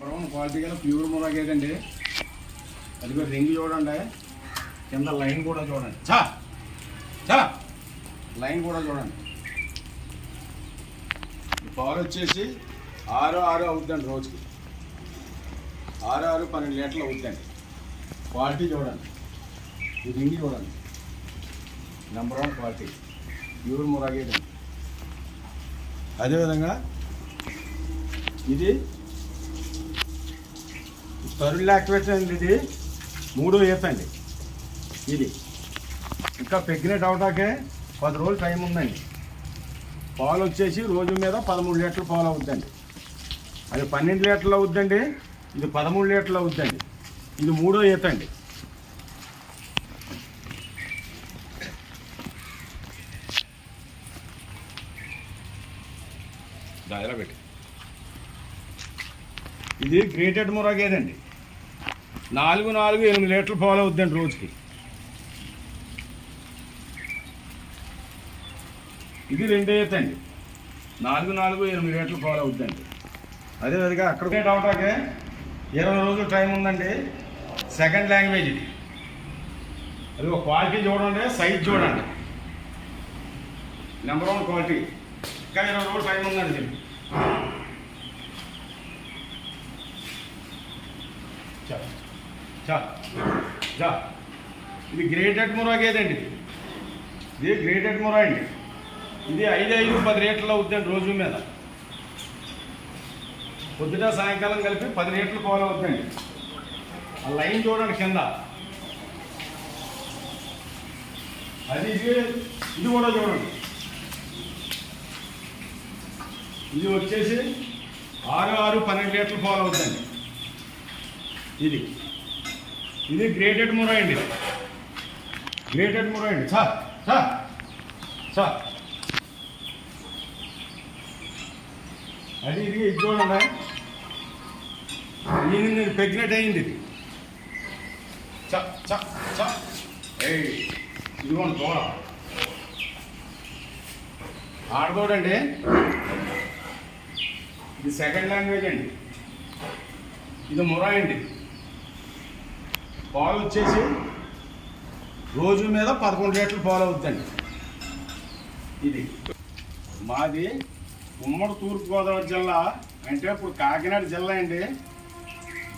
Number one quality గల pure మునగేదండి అది రింగ్ చూడండి. కింద లైన్ కూడా చూడండి. చా చా లైన్ కూడా చూడండి. పవర్ వచ్చేసి ఆరు ఆరు అవుతుందండి రోజుకి. ఆరు ఆరు పన్నెండు లీటర్లు అవుతుందండి. క్వాలిటీ చూడండి. ఈ రింగ్ చూడండి. నెంబర్ వన్ క్వాలిటీ ప్యూర్ మురాగేదండి అదేవిధంగా ఇది తరుణ్ యాక్టివేషన్ అండి ఇది. మూడో ఈత అండి. ఇది. ఇంకా ప్రెగ్నెంట్ అవటాకే పది రోజులు టైం ఉందండి. పాలు వచ్చేసి రోజు మీద పదమూడు లీటర్లు పాలు అవుద్దండి. అది పన్నెండు లీటర్లు అవుద్దండి. ఇది పదమూడు లీటర్లు అవుద్దండి. ఇది మూడో ఈత అండి. పెట్టి. ఇది గ్రేటెడ్ మురగేదండి. నాలుగు నాలుగు ఎనిమిది లీటర్లు పాలు అవుద్దండి రోజుకి. ఇది రెండే అండి నాలుగు నాలుగు ఎనిమిది లీటర్లు పాలు అవుద్దండి. అదేవిధంగా అక్కడ అవటాకే ఇరవై రోజులు టైం ఉందండి. సెకండ్ లాంగ్వేజ్ ఇది. అది ఒక క్వాలిటీ చూడండి సైజ్ చూడండి. నెంబర్ వన్ క్వాలిటీ ఇంకా ఇరవై రోజులు టైం ఉందండి దీనికి చా చా చా. ఇది గ్రేటెడ్ మురా గేదండి ఇది. ఇది గ్రేటెడ్ మురా అండి. ఇది ఐదు ఐదు పది రేట్లు అవుతుందండి రోజు మీద. పొద్దుట సాయంకాలం కలిపి పది రేట్లు పాలు అవుతుందండి ఆ లైన్ చూడండి కింద. అది ఇది ఇది కూడా చూడండి. ఇది వచ్చేసి ఆరు ఆరు పన్నెండు లీటర్లు పాలు అవుతుందండి ఇది. ఇది గ్రేటెడ్ మురా అండి. గ్రేటెడ్ మురా అండి. Sir sir sir. అది ఇది ఇది చూడండి ఇది ప్రెగ్నెంట్ అయింది ఇది. చ చ చ. ఏయ్ ఇదిగోండి దూడ ఆడదోడండి ఇది సెకండ్ లాంగ్వేజ్ అండి. ఇది మురా అండి. పాలు వచ్చేసి రోజు మీద పదకొండు లీటర్లు పాలు అవుతుందండి ఇది మాది ఉమ్మడి తూర్పుగోదావరి జిల్లా అంటే ఇప్పుడు కాకినాడ జిల్లా అండి.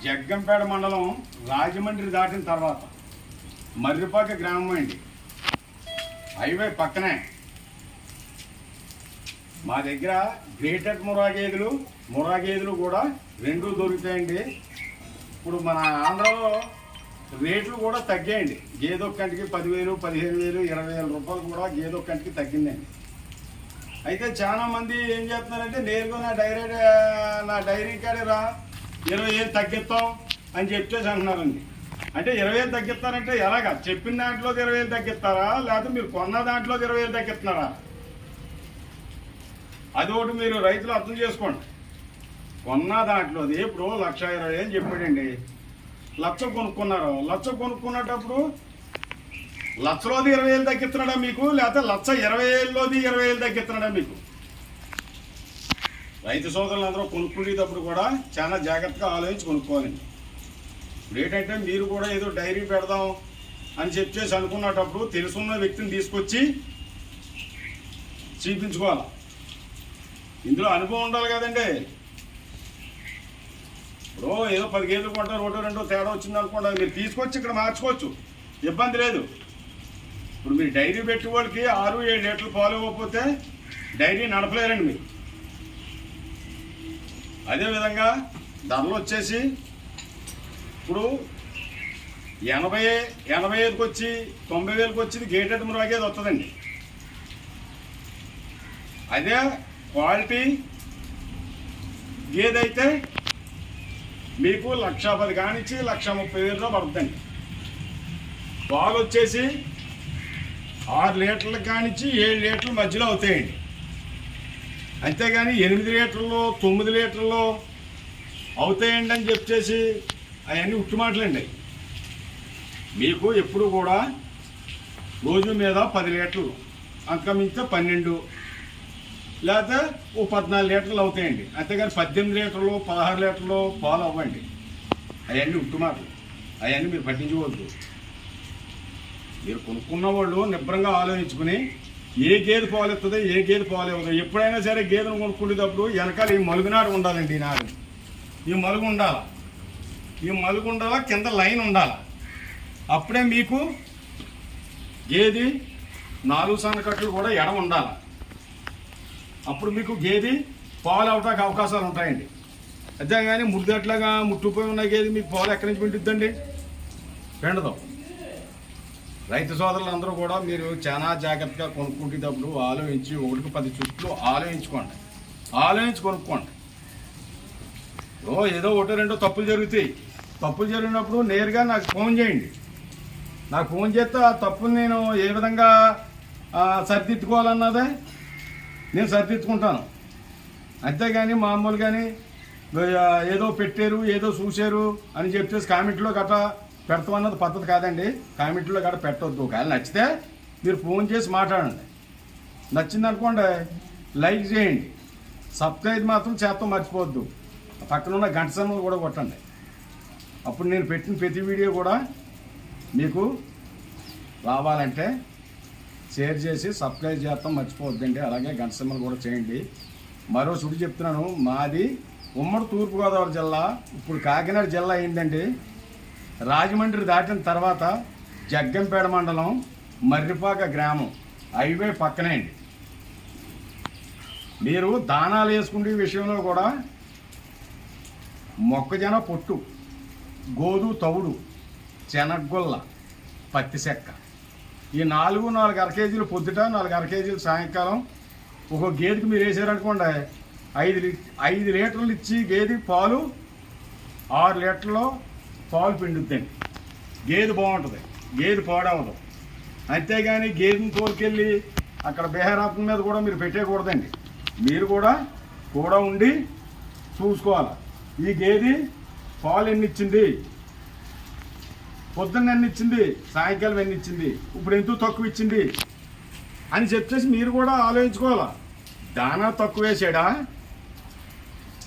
జగ్గంపేట మండలం రాజమండ్రి దాటిన తర్వాత మర్రిపాక గ్రామం అండి. హైవే పక్కనే. మా దగ్గర గ్రేటెడ్ మురాగేదులు మురాగేదులు కూడా రెండు దొరుకుతాయండి. ఇప్పుడు మన ఆంధ్రాలో రేట్లు కూడా తగ్గాయండి. గేదొక్కంటికి పదివేలు పదిహేను వేలు ఇరవై వేల రూపాయలు కూడా గేదె ఒక్కంటికి తగ్గిందండి. అయితే చాలా మంది ఏం చేస్తున్నారంటే నేరుగా నా డైరీ నా డైరీ కాడే రా ఇరవై వేలు తగ్గిస్తాం అని చెప్పేసి అంటున్నారండి. అంటే ఇరవై వేలు తగ్గిస్తారంటే ఎలాగా? చెప్పిన దాంట్లో ఇరవై వేలు తగ్గిస్తారా? లేకపోతే మీరు కొన్న దాంట్లో ఇరవై వేలు తగ్గిస్తున్నారా? అది ఒకటి మీరు రైతులు అర్థం చేసుకోండి. కొన్న దాంట్లోది ఇప్పుడు లక్ష ఇరవై వేలు చెప్పాడండి. లక్ష కొనుక్కున్నారు. లక్ష కొనుక్కున్నప్పుడు లక్షలోది ఇరవై వేలు తగ్గిస్తున్నాడా మీకు? లేకపోతే లక్ష ఇరవై ఏళ్ళలోది ఇరవై వేలు తగ్గిస్తున్నాడా మీకు? రైతు సోదరులు అందరూ కొనుక్కునేటప్పుడు కూడా చాలా జాగ్రత్తగా ఆలోచించి కొనుక్కోవాలండి ఇప్పుడు ఏంటంటే మీరు కూడా ఏదో డైరీ పెడదాం అని చెప్పేసి అనుకున్నటప్పుడు తెలుసున్న వ్యక్తిని తీసుకొచ్చి చూపించుకోవాలి? ఇందులో అనుభవం ఉండాలి కదండి. పది గేదెలు కొంటారు ఒకటో రెండో తేడా వచ్చింది అనుకోండి మీరు తీసుకొచ్చి ఇక్కడ మార్చుకోవచ్చు. ఇబ్బంది లేదు. ఇప్పుడు మీరు డైరీ పెట్టి వాళ్ళకి ఆరు ఏడు లీటర్లు పాలు ఇవ్వకపోతే డైరీ నడపలేరండి మీరు. అదేవిధంగా ధరలు వచ్చేసి ఇప్పుడు ఎనభై ఎనభై ఐదుకి వచ్చి తొంభై వేలకు వచ్చి గేటెడ్ మురాగేది వస్తుందండి అదే క్వాలిటీ గేదైతే మీకు లక్ష పది కానిచ్చి లక్ష ముప్పై వేలు పడుతుంది పాలు వచ్చేసి ఆరు లీటర్లు కానిచ్చి ఏడు లీటర్ల మధ్యలో అవుతాయండి. అంతేగాని ఎనిమిది లీటర్లు తొమ్మిది లీటర్లు అవుతాయండి అని చెప్పేసి అవన్నీ ఉట్టు మాటలండి. మీకు ఎప్పుడు కూడా రోజు మీద పది లీటర్లు అంతమించితే పన్నెండు లేకపోతే ఓ పద్నాలుగు లీటర్లు అవుతాయండి. అంతేగాని పద్దెనిమిది లీటర్లు పదహారు లీటర్లు పాలు అవ్వండి. అవన్నీ ఉట్టుమాటలు అవన్నీ మీరు పట్టించుకోవద్దు. మీరు కొనుక్కున్న వాళ్ళు నిబ్రంగా ఆలోచించుకుని ఏ గేదె పాలు ఇస్తుందో ఏ గేదె పాలు ఇవ్వదు ఎప్పుడైనా సరే గేదెను కొనుక్కునేటప్పుడు వెనకాల ఈ మలుగునాడు ఉండాలండి ఈ నాడు. ఈ మలుగు ఉండాల? ఈ మలుగు ఉండాలా? కింద లైన్ ఉండాల? అప్పుడే మీకు గేది నాలుగు సన్నకట్లు కూడా ఎడ ఉండాలి? అప్పుడు మీకు గేది పాలు అవటానికి అవకాశాలు ఉంటాయండి. అంతేగాని ముద్దట్లాగా ముట్టుపోయి ఉన్న గేది మీకు పాలు ఎక్కడి నుంచి పిండిద్దండి? పెండదాం. రైతు సోదరులందరూ కూడా మీరు చాలా జాగ్రత్తగా కొనుక్కుంటేటప్పుడు ఆలోచించి ఒకటికి పది చుట్లు ఆలోచించుకోండి. ఆలోచించి కొనుక్కోండి. ఓ ఏదో ఒకటో రెండో తప్పులు జరుగుతాయి. తప్పులు జరిగినప్పుడు నేరుగా నాకు ఫోన్ చేయండి. నాకు ఫోన్ చేస్తే ఆ తప్పుని నేను ఏ విధంగా సరిదిద్దుకోవాలన్నదే నేను సరిదిద్దుకుంటాను అంతేగాని మామూలు కానీ ఏదో పెట్టారు ఏదో చూశారు అని చెప్పేసి కామెంట్లో గట్రా పెడతామన్నది పద్ధతి కాదండి. కామెంట్లో గట్రా పెట్టవద్దు ఒకవేళ నచ్చితే మీరు ఫోన్ చేసి మాట్లాడండి. నచ్చింది అనుకోండి లైక్ చేయండి. సబ్స్క్రైబ్ మాత్రం చేస్తాం మర్చిపోవద్దు. పక్కన ఉన్న గంట సమయం కూడా కొట్టండి. అప్పుడు నేను పెట్టిన ప్రతి వీడియో కూడా మీకు రావాలంటే షేర్ చేసి సబ్స్క్రైబ్ చేస్తాం మర్చిపోవద్దండి. అలాగే గంట సింబల్ కూడా చేయండి. మరో సుడి చెప్తున్నాను. మాది ఉమ్మడి తూర్పుగోదావరి జిల్లా. ఇప్పుడు కాకినాడ జిల్లా అయిందండి రాజమండ్రి దాటిన తర్వాత జగ్గంపేట మండలం మర్రిపాక గ్రామం. హైవే పక్కనే అండి. మీరు దానాలు వేసుకునే విషయంలో కూడా మొక్కజొన్న పొట్టు గోధు తవుడు చెనగొల్ల పత్తి చెక్క. ఈ నాలుగు నాలుగు అర కేజీలు పొద్దుట నాలుగు అర కేజీలు సాయంకాలం. ఒక గేదెకి మీరు వేసారనుకోండి ఐదు ఐదు లీటర్లు ఇచ్చి గేదె పాలు ఆరు లీటర్లో పాలు పిండుద్దండి గేదె బాగుంటుంది. గేదె పాడవదు. అంతేగాని గేదెని తోలుకెళ్ళి అక్కడ బేహరాపం మీద కూడా మీరు పెట్టేయకూడదండి. మీరు కూడా కూడా ఉండి చూసుకోవాలి. ఈ గేదె పాలు ఎన్ని ఇచ్చింది? పొద్దున్న ఎన్ని ఇచ్చింది సాయంకాలం ఎన్ని ఇచ్చింది ఇప్పుడు ఎంతో తక్కువ ఇచ్చింది? అని చెప్పేసి మీరు కూడా ఆలోచించుకోవాలా? దానా తక్కువ వేసాడా?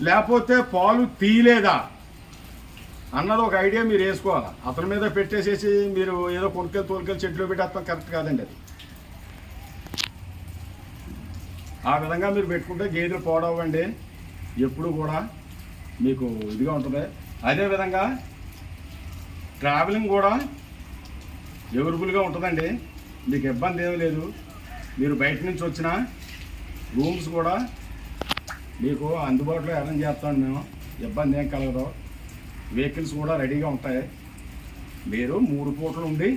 లేకపోతే పాలు తీయలేదా? అన్నది ఒక ఐడియా మీరు వేసుకోవాలి? అతని మీద పెట్టేసేసి మీరు ఏదో కొనుకెళ్ళి తోలుకెళ్ళి చెట్లు పెట్టేస్తాం కరెక్ట్ కాదండి అది. ఆ విధంగా మీరు పెట్టుకుంటే గేదెలు పోడవండి ఎప్పుడు కూడా మీకు ఇదిగా ఉంటుంది. అదేవిధంగా ట్రావెలింగ్ కూడా ఎవరుబుల్గా ఉంటుందండి. మీకు ఇబ్బంది ఏమీ లేదు. మీరు బయట నుంచి వచ్చిన రూమ్స్ కూడా మీకు అందుబాటులో అరేంజ్ చేస్తాం మేము. ఇబ్బంది ఏం కలగదు. వెహికల్స్ కూడా రెడీగా ఉంటాయి. మీరు మూడు పూటలు ఉండి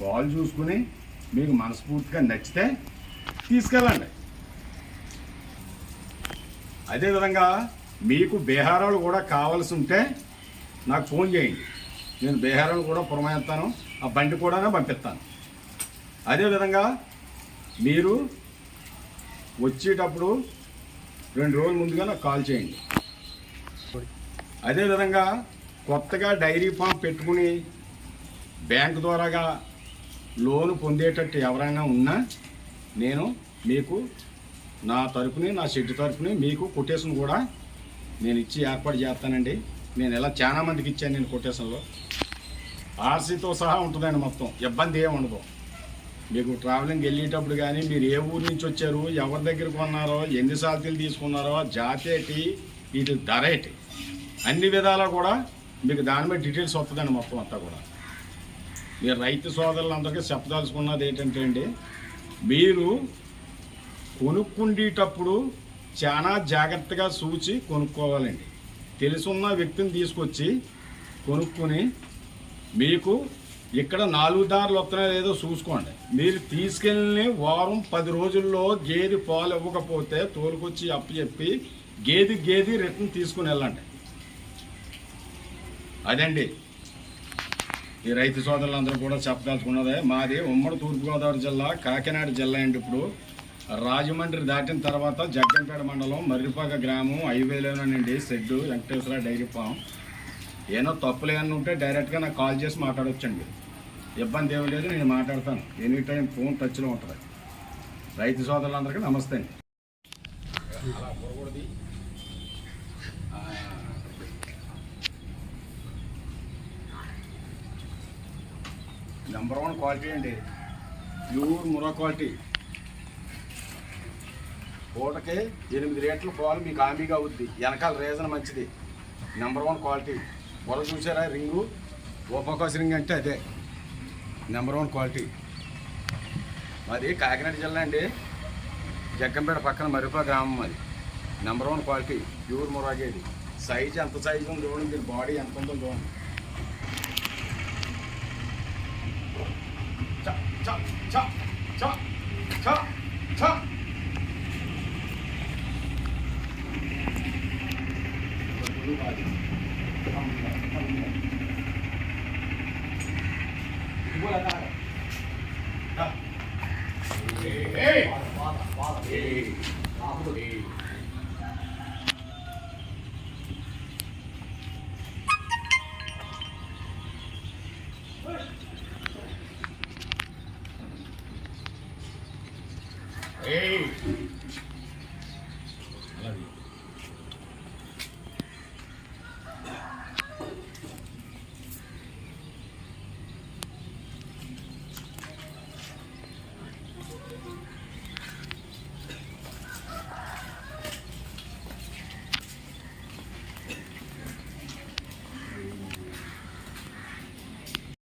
పాలు చూసుకుని మీకు మనస్ఫూర్తిగా నచ్చితే తీసుకెళ్ళండి. అదేవిధంగా మీకు బీహారాలు కూడా కావాల్సి ఉంటే నాకు ఫోన్ చేయండి. నేను బీహారాలు కూడా పురమాయిస్తాను ఆ బండి కూడా పంపిస్తాను. అదేవిధంగా మీరు వచ్చేటప్పుడు రెండు రోజుల ముందుగా నాకు కాల్ చేయండి. అదేవిధంగా కొత్తగా డైరీ ఫామ్ పెట్టుకుని బ్యాంక్ ద్వారాగా లోన్ పొందేటట్టు ఎవరైనా ఉన్నా నేను మీకు నా తరపుని నా షెడ్ తరపుని మీకు కొటేషన్ కూడా నేను ఇచ్చి ఏర్పాటు చేస్తానండి. నేను ఇలా చాలా మందికి ఇచ్చాను నేను కొటేషన్లో. ఆర్సీతో సహా ఉంటుందండి మొత్తం. ఇబ్బంది ఏమి ఉండదు. మీకు ట్రావెలింగ్ వెళ్ళేటప్పుడు కానీ మీరు ఏ ఊరు నుంచి వచ్చారు ఎవరి దగ్గర కొన్నారో ఎన్ని సాతీలు తీసుకున్నారో జాతి ఏంటి ఇది ధర ఏంటి అన్ని విధాలా కూడా మీకు దాని మీద డీటెయిల్స్ వస్తుందండి మొత్తం అంతా కూడా. మీరు రైతు సోదరులందరికీ చెప్పదలుచుకున్నది ఏంటంటే అండి మీరు కొనుక్కుండేటప్పుడు చాలా జాగ్రత్తగా చూచి కొనుక్కోవాలండి. తెలుసున్న వ్యక్తిని తీసుకొచ్చి కొనుక్కొని మీకు ఇక్కడ నాలుగు దారులు వస్తున్నాయో లేదో చూసుకోండి. మీరు తీసుకెళ్ళి వారం పది రోజుల్లో గేదె పాలు ఇవ్వకపోతే తోలుకొచ్చి అప్పు చెప్పి గేది గేది రిటర్న్ తీసుకుని వెళ్ళండి. అదండి. ఈ రైతు సోదరులందరూ కూడా చెప్పదలుచుకున్నదే. మాది ఉమ్మడి తూర్పుగోదావరి జిల్లా కాకినాడ జిల్లా అండి ఇప్పుడు. రాజమండ్రి దాటిన తర్వాత జగ్గంపేట మండలం మర్రిపాక గ్రామం హైవేలోనండి షెడ్డు వెంకటేశ్వర డైరీ ఫామ్. ఏమో తప్పులు ఏమన్నా ఉంటే డైరెక్ట్గా నాకు కాల్ చేసి మాట్లాడొచ్చండి. ఇబ్బంది ఏమీ లేదు నేను మాట్లాడతాను. ఎనీ టైం ఫోన్ టచ్లో ఉంటుంది. రైతు సోదరులందరికీ నమస్తే అండి. నెంబర్ వన్ క్వాలిటీ అండి ప్యూర్ మురా క్వాలిటీ పూటకి ఎనిమిది రేట్ల పాలు మీకు హామీగా అవుద్ది. వెనకాల రీజన్ మంచిది. నెంబర్ వన్ క్వాలిటీ పొర చూసారా? రింగు. ఓపోకాస్ రింగ్ అంటే అదే. నెంబర్ వన్ క్వాలిటీ మాది కాకినాడ జిల్లా అండి. జగ్గంపేట పక్కన మరిపా గ్రామం అది నెంబర్ వన్ క్వాలిటీ ప్యూర్ మురాగేది సైజ్ ఎంత సైజు ఉందో చూడండి. దీని బాడీ ఎంత ఉందో చూడండి. చ, చ, చ, చ, చ. Hey! Hey! Hey! Hey!